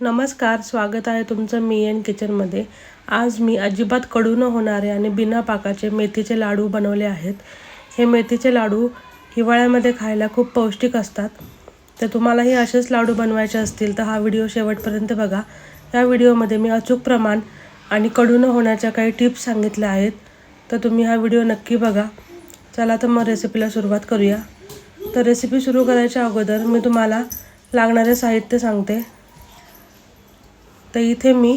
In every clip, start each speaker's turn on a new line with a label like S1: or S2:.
S1: नमस्कार स्वागत आहे तुमचं मी एन किचनमध्ये. आज मी अजिबात कडू न होणारे आणि बिना पाकाचे मेथीचे लाडू बनवले आहेत. हे मेथीचे लाडू हिवाळ्यामध्ये खायला खूप पौष्टिक असतात. तर तुम्हालाही असेच लाडू बनवायचे असतील तर हा व्हिडिओ शेवटपर्यंत बघा. या व्हिडिओमध्ये मी अचूक प्रमाण आणि कडू न होण्याच्या काही टिप्स सांगितल्या आहेत. तर तुम्ही हा व्हिडिओ नक्की बघा. चला तर मग रेसिपीला सुरुवात करूया. तर रेसिपी सुरू करायच्या अगोदर मी तुम्हाला लागणारे साहित्य सांगते. तर इथे मी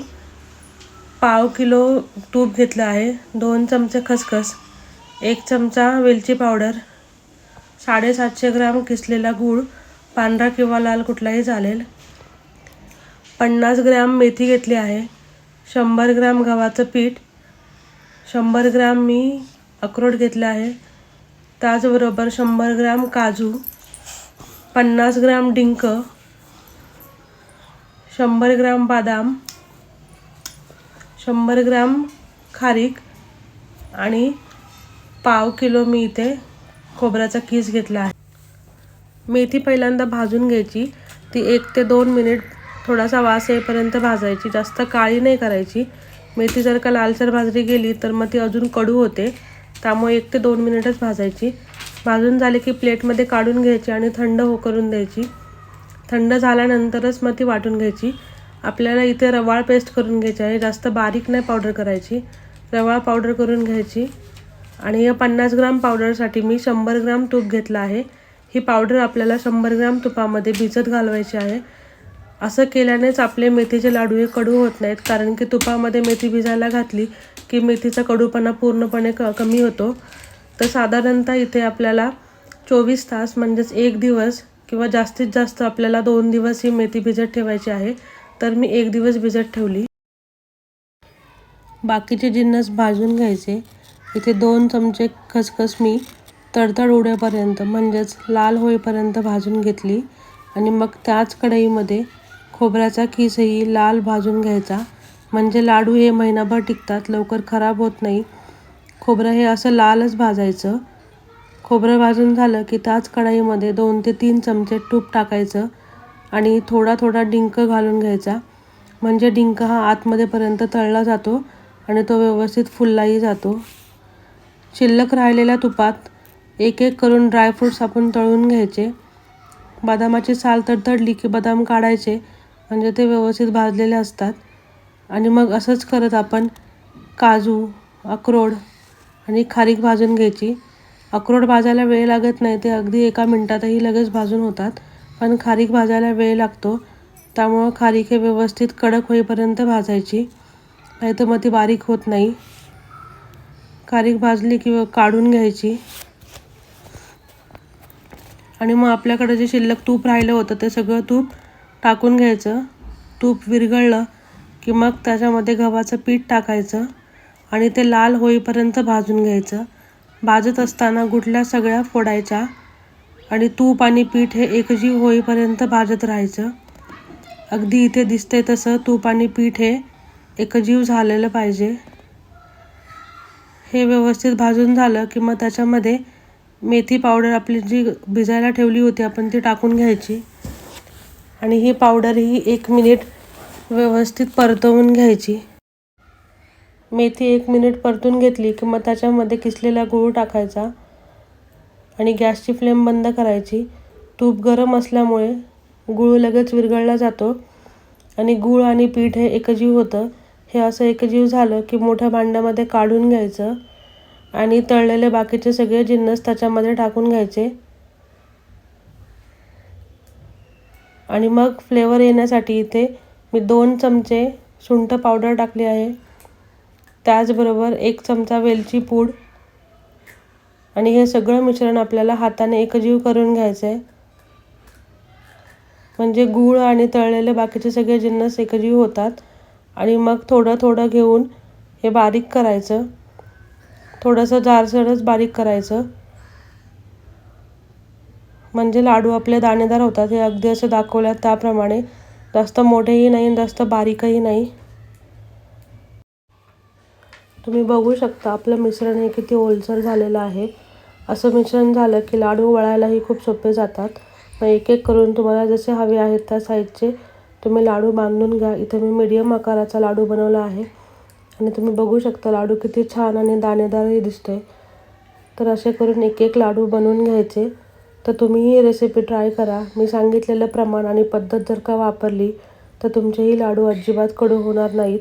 S1: पाव किलो तूप घेतलं आहे. दोन चमचे खसखस एक चमचा वेलची पावडर साडेसातशे ग्राम किसलेला गूळ पांढरा किंवा लाल कुठलाही चालेल. पन्नास ग्रॅम मेथी घेतली आहे. शंभर ग्रॅम गव्हाचं पीठ शंभर ग्रॅम मी अक्रोड घेतलं आहे. त्याचबरोबर शंभर ग्रॅम काजू पन्नास ग्रॅम डिंक शंभर ग्राम बदाम शंभर ग्राम खारीक आणि पाव किलो मी इथे खोबऱ्याचा किस घेतला आहे. मेथी पहिल्यांदा भाजून घ्यायची. ती एक ते दोन मिनिट थोडासा वास येईपर्यंत भाजायची. जास्त काळी नाही करायची. मेथी जर का लालसर भाजली गेली तर मग ती अजून कडू होते. त्यामुळे एक ते दोन मिनिटच भाजायची. भाजून झाले की प्लेटमध्ये काढून घ्यायची आणि थंड हो करून द्यायची. थंड झाल्यानंतरच मग ती वाटून घ्यायची. आपल्याला इथे रवाळ पेस्ट करून घ्यायची आहे. जास्त बारीक नाही पावडर करायची. रवाळ पावडर करून घ्यायची. आणि या पन्नास ग्राम पावडरसाठी मी शंभर ग्राम तूप घेतलं आहे. ही पावडर आपल्याला शंभर ग्राम तुपामध्ये भिजत घालवायची आहे. असं केल्यानेच आपले मेथीचे लाडू हे कडू होत नाहीत. कारण की तुपामध्ये मेथी भिजायला घातली की मेथीचा कडूपणा पूर्णपणे क कमी होतो. तर साधारणतः इथे आपल्याला चोवीस तास म्हणजेच एक दिवस किंवा जास्तीत जास्त आपल्याला दोन दिवस ही मेथी भिजत ठेवायची आहे तर मी एक दिवस भिजत ठेवली. बाकीचे जिन्नस भाजून घ्यायचे. इथे दोन चमचे खसखस मी तडतड उडेपर्यंत म्हणजेच लाल होईपर्यंत भाजून घेतली. आणि मग त्याच कढईमध्ये खोबऱ्याचा खिसही लाल भाजून घ्यायचा. म्हणजे लाडू हे महिनाभर टिकतात लवकर खराब होत नाही. खोबरं हे असं लालच भाजायचं. खोबरं भाजून झालं की त्याच कढाईमध्ये दोन ते तीन चमचे तूप टाकायचं आणि थोडा थोडा डिंक घालून घ्यायचा. म्हणजे डिंक हा आतमध्येपर्यंत तळला जातो आणि तो व्यवस्थित फुललाही जातो. शिल्लक राहिलेल्या तुपात एक एक करून ड्रायफ्रूट्स आपण तळून घ्यायचे. बदामाची साल तडतडली की बदाम काढायचे म्हणजे ते व्यवस्थित भाजलेले असतात. आणि मग असंच करत आपण काजू अक्रोड आणि खारीक भाजून घ्यायची. अक्रोड भाजायला वेळ लागत नाही ते अगदी एका मिनटातही लगेच भाजून होतात. पण खारीक भाजायला वेळ लागतो त्यामुळं खारीक हे व्यवस्थित कडक होईपर्यंत भाजायची. नाही तर मग ती बारीक होत नाही. खारीक भाजली की काढून घ्यायची. आणि मग आपल्याकडं जे शिल्लक तूप राहिलं होतं ते सगळं तूप टाकून घ्यायचं. तूप विरघळलं की मग त्याच्यामध्ये गव्हाचं पीठ टाकायचं आणि ते लाल होईपर्यंत भाजून घ्यायचं. भाजत असताना गुठल्या सगळ्या फोडायच्या आणि तूप आणि पीठ हे एकजीव होईपर्यंत भाजत राहायचं. अगदी इथे दिसतंय तसं तूप आणि पीठ हे एकजीव झालेलं पाहिजे. हे व्यवस्थित भाजून झालं की मग त्याच्यामध्ये मेथी पावडर आपली जी भिजायला ठेवली होती आपण ती टाकून घ्यायची. आणि ही पावडर ही एक मिनिट व्यवस्थित परतवून घ्यायची. मेथी एक मिनिट परतून घेतली की मग त्याच्यामध्ये किसलेला गूळ टाकायचा आणि गॅसची फ्लेम बंद करायची. तूप गरम असल्यामुळे गूळ लगेच विरघळला जातो आणि गूळ आणि पीठ हे एकजीव होतं. हे असं एकजीव झालं की मोठ्या भांड्यामध्ये काढून घ्यायचं आणि तळलेले बाकीचे सगळे जिन्नस त्याच्यामध्ये टाकून घ्यायचे. आणि मग फ्लेवर येण्यासाठी इथे मी दोन चमचे सुंठ पावडर टाकली आहे. त्याचबरोबर एक चमचा वेलची पूड. आणि हे सगळं मिश्रण आपल्याला हाताने एकजीव करून घ्यायचं आहे म्हणजे गूळ आणि तळलेले बाकीचे सगळे जिन्नस एकजीव होतात. आणि मग थोडं थोडं घेऊन हे बारीक करायचं. थोडंसं जाडसरच बारीक करायचं. म्हणजे लाडू आपले दाणेदार होतात हे अगदी असं दाखवल्यात त्याप्रमाणे. जास्त मोठेही नाही जास्त बारीकही नाही. तुम्ही बघू शकता आपलं मिश्रण हे किती ओलसर झालेलं आहे. असं मिश्रण झालं की लाडू वळायलाही खूप सोपे जातात. मग एक एक करून तुम्हाला जसे हवे आहेत त्या साईजचे तुम्ही लाडू बांधून घ्या. इथे मी मीडियम आकाराचा लाडू बनवला आहे. आणि तुम्ही बघू शकता लाडू किती छान आणि दाणेदारही दिसतोय. तर असे करून एक एक लाडू बनवून घ्यायचे. तर तुम्ही ही रेसिपी ट्राय करा. मी सांगितलेलं प्रमाण आणि पद्धत जर का वापरली तर तुमचेही लाडू अजिबात कडू होणार नाहीत.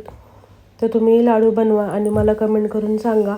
S1: तर तुम्ही लाडू बनवा आणि मला कमेंट करून सांगा.